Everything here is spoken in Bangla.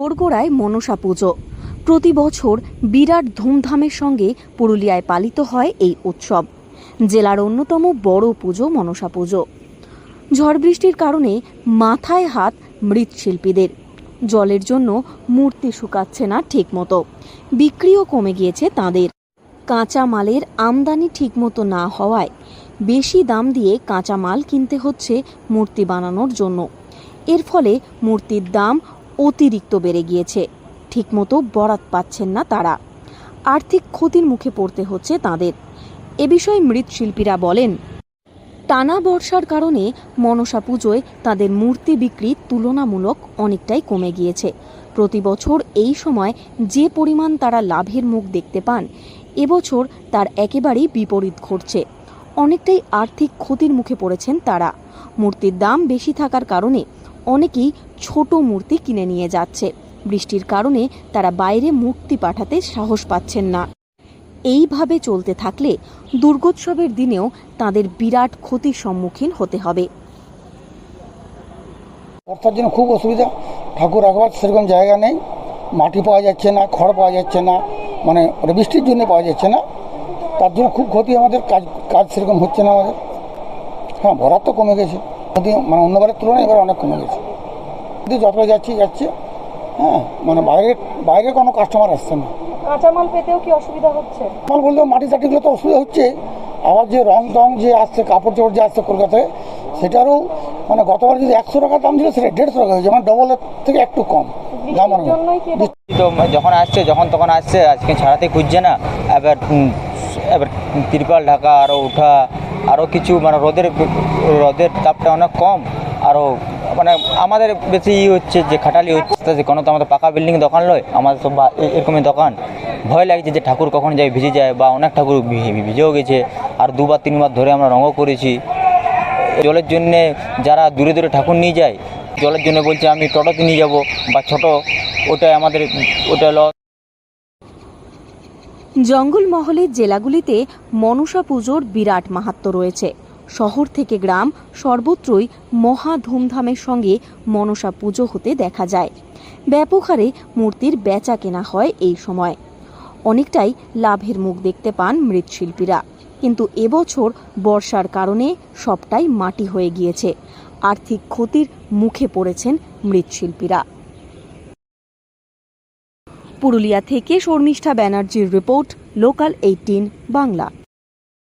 ওরগোড়ায় মনসা পুজো। প্রতি বছর বিরাট ধুমধামের সঙ্গে পুরুলিয়ায় পালিত হয় এই উৎসব। জেলার অন্যতম বড় পুজো মনসা পুজো। ঝড় বৃষ্টির কারণে মাথায় হাত মৃৎশিল্পীদের। জলের জন্য মূর্তি শুকাচ্ছে না ঠিকমতো। বিক্রিও কমে গিয়েছে তাদের। কাঁচা মালের আমদানি ঠিকমতো না হওয়ায় বেশি দাম দিয়ে কাঁচা মাল কিনতে হচ্ছে মূর্তি বানানোর জন্য। এর ফলে মূর্তির দাম অতিরিক্ত বেড়ে গিয়েছে। ঠিকমতো বরাত পাচ্ছেন না তারা। আর্থিক ক্ষতির মুখে পড়তে হচ্ছে তাদের। এ বিষয়ে মৃৎশিল্পীরা বলেন, টানা বর্ষার কারণে মনসা পুজোয় তাদের মূর্তি বিক্রি তুলনামূলক অনেকটাই কমে গিয়েছে। প্রতি বছর এই সময় যে পরিমাণ তারা লাভের মুখ দেখতে পান এবছর তার একেবারেই বিপরীত ঘটছে। অনেকটাই আর্থিক ক্ষতির মুখে পড়েছেন তারা। মূর্তির দাম বেশি থাকার কারণে অনেকেই ছোট মূর্তি কিনে নিয়ে যাচ্ছে। বৃষ্টির কারণে তারা বাইরে মূর্তি পাঠাতে সাহস পাচ্ছেন না। এইভাবে চলতে থাকলে দুর্গোৎসবের দিনেও তাদের বিরাট ক্ষতির সম্মুখীন হতে হবে। বর্ষার জন্য খুব অসুবিধা। ঠাকুর রাখবার সেরকম জায়গা নেই। মাটি পাওয়া যাচ্ছে না, খড় পাওয়া যাচ্ছে না মানে বৃষ্টির জন্য পাওয়া যাচ্ছে না। তার জন্য খুব ক্ষতি আমাদের, কাজ কাজ সেরকম হচ্ছে না আমাদের। হ্যাঁ বরাত তো কমে গেছে। মানে অন্যবারের তুলনায় এবার অনেক কমে গেছে। যদি যতটা যাচ্ছি যাচ্ছে। হ্যাঁ মানে বাইরে বাইরে কোনো কাস্টমার আসছে না। কাঁচামাল পেতেও কি অসুবিধা হচ্ছে? মাল বলতে মাটি টাটিগুলো তো অসুবিধা হচ্ছে। আবার যে রং টং যে আসছে কাপড় চোপড় যে আসছে কলকাতায় সেটারও মানে গতবার যদি একশো টাকা দাম ছিল সেটা দেড়শো টাকা হয়েছে। মানে ডবলের থেকে একটু কম। দাম তো যখন আসছে যখন তখন আসছে আজকে ছাড়াতে খুঁজছে না। এবার এবার তিরপাল ঢাকা আরও ওঠা আরও কিছু মানে রোদের রোদের তাপটা অনেক কম। আরও মানে আমাদের বেশি ই হচ্ছে, যে খাটালি হচ্ছে কোনো তো আমাদের পাকা বিল্ডিং দোকান লয়, আমাদের সব এরকমই দোকান। ভয় লাগছে যে ঠাকুর কখন যায় ভিজে যায়, বা অনেক ঠাকুর ভিজেও গেছে, আর দুবার, তিনবার ধরে আমরা রঙও করেছি। জলের জন্যে যারা দূরে দূরে ঠাকুর নিয়ে যায়, জলের জন্য বলছে, আমি টোটোতে নিয়ে যাব, বা ছোট, ওটাই আমাদের ওটা হলো জঙ্গলমহলের জেলাগুলিতে মনসা পুজোর বিরাট মাহাত্ম্য রয়েছে। শহর থেকে গ্রাম সর্বত্রই মহা ধুমধামের সঙ্গে মনসা পুজো হতে দেখা যায়। ব্যাপক হারে মূর্তির বেচা কেনা হয় এই সময়। অনেকটাই লাভের মুখ দেখতে পান মৃৎশিল্পীরা। কিন্তু এবছর বর্ষার কারণে সবটাই মাটি হয়ে গিয়েছে। আর্থিক ক্ষতির মুখে পড়েছেন মৃৎশিল্পীরা। পুরুলিয়া থেকে শর্মিষ্ঠা ব্যানার্জির রিপোর্ট লোকাল এইটিন বাংলা।